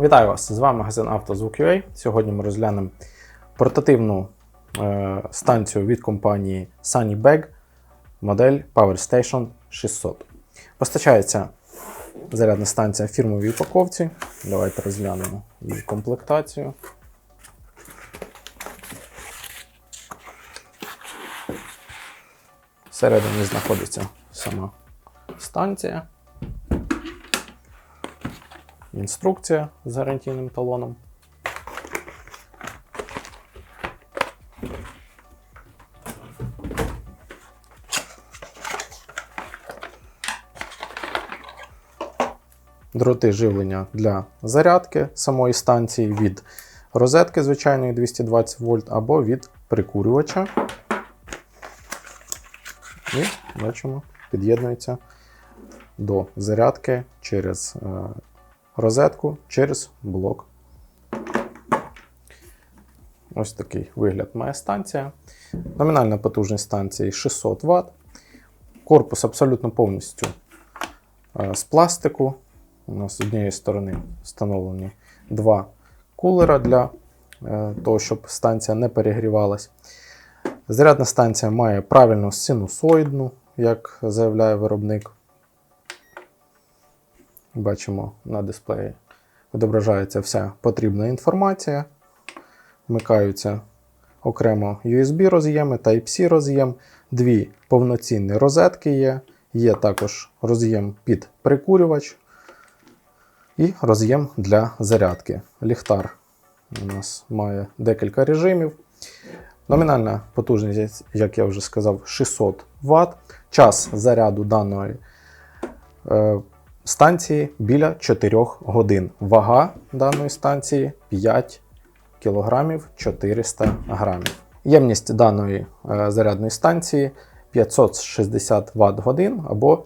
Вітаю вас! З вами магазин «Автозвук.UA». Сьогодні ми розглянемо портативну е, станцію від компанії Sunnybag, модель PowerStation 600. Постачається зарядна станція в фірмовій упаковці. Давайте розглянемо її комплектацію. Всередині знаходиться сама станція. Інструкція з гарантійним талоном. Дроти живлення для зарядки самої станції від розетки звичайної 220 вольт або від прикурювача. І бачимо, під'єднується до зарядки через е, розетку через блок. Ось такий вигляд має станція. Номінальна потужність станції 600 Вт. Корпус абсолютно повністю е, з пластику. У нас з однієї сторони встановлені два кулера для е, того, щоб станція не перегрівалась. Зарядна станція має правильну синусоїдну, як заявляє виробник. Бачимо на дисплеї відображається вся потрібна інформація. Вмикаються окремо USB роз'єми, Type-C роз'єм, дві повноцінні розетки є. Є також роз'єм під прикурювач і роз'єм для зарядки. Ліхтар у нас має декілька режимів. Номінальна потужність, як я вже сказав, 600 Вт. Час заряду даної е, станції біля 4 годин. Вага даної станції 5 кг 400 грамів. Ємність даної е, зарядної станції 560 Вт годин або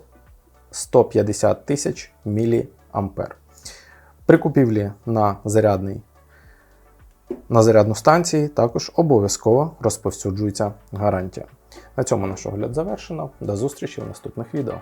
150 тисяч мА. При купівлі на зарядний на зарядну станцію також обов'язково розповсюджується гарантія. На цьому наш огляд завершено. До зустрічі в наступних відео.